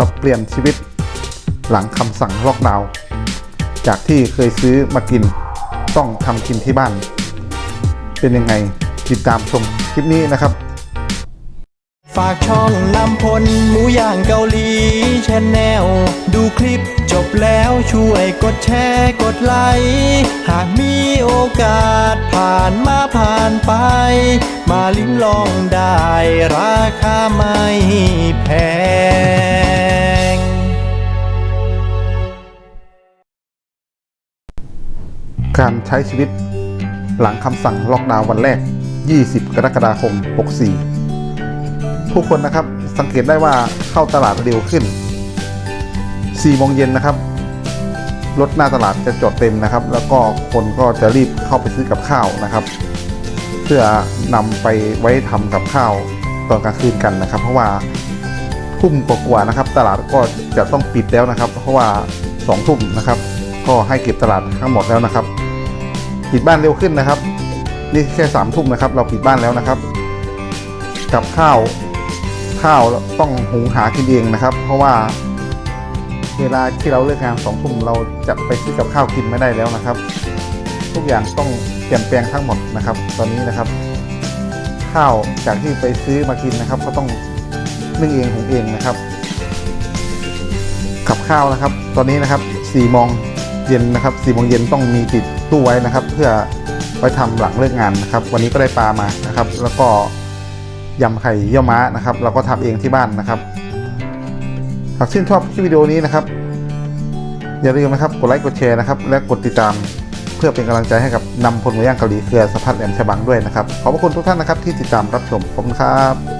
ปรับเปลี่ยนชีวิตหลังคำสั่งล็อกดาวน์จากที่เคยซื้อมากินต้องทำกินที่บ้าน เป็นยังไงติดตามชมคลิปนี้นะครับ ฝากช่องนำพลหมูย่างเกาหลีชแนลดูคลิปจบแล้วช่วยกดแชร์กดไลค์หากมีโอกาสผ่านมาผ่านไป มาลิ้มลองได้ราคาไม่แพง การใช้ชีวิต หลังคำสั่งล็อกดาวน์วันแรก 20 กรกฎาคม 64 ผู้คนนะครับสังเกตได้ว่าเข้าตลาดเร็วขึ้น 4 โมงเย็นนะครับ รถหน้าตลาดจะจอดเต็มนะครับ แล้วก็คนก็จะรีบเข้าไปซื้อกับข้าวนะครับ เพื่อนำไปไว้ทำกับข้าวตอนกลางคืนกันนะครับ เพราะว่าทุ่มกว่าๆนะครับ ตลาดก็จะต้องปิดแล้วนะครับ เพราะว่าสองทุ่มนะครับ ก็ให้เก็บตลาดทั้งหมดแล้วนะครับ ปิดบ้านเร็วขึ้นนะครับ นี่แค่สามทุ่มนะครับ เราปิดบ้านแล้วนะครับ กับข้าวข้าวต้องหุงหากินเองนะครับ เพราะว่า เวลาที่เราเลิกงานสองทุ่มเราจะไปซื้อกับข้าวกินไม่ได้แล้วนะครับ ทุกอย่างต้องเปลี่ยนแปลงทั้งหมดนะครับ ตอนนี้นะครับ ข้าวจากที่ไปซื้อมากินนะครับ ก็ต้องนึ่งเองหุงเองนะครับ กับข้าวนะครับ ตอนนี้นะครับ4โมง เย็นนะครับ4โมงเย็นต้องมีติดตู้ไว้นะครับ เพื่อไว้ทำหลังเลิกงานนะครับ วันนี้ก็ได้ปลามานะครับ แล้วก็ยำไข่เยี่ยวม้านะครับ เราก็ทำเองที่บ้านนะครับหากชื่นชอบคลิปวิดีโอนี้นะครับ อย่าลืมนะครับกดไลค์กดแชร์นะครับและกดติดตามเพื่อเป็นกำลังใจให้กับนำพลหมูย่างเกาหลีเครือสะพัดแหลมฉบังด้วยนะครับ ขอบพระคุณทุกท่านนะครับที่ติดตามรับชมขอบคุณครับ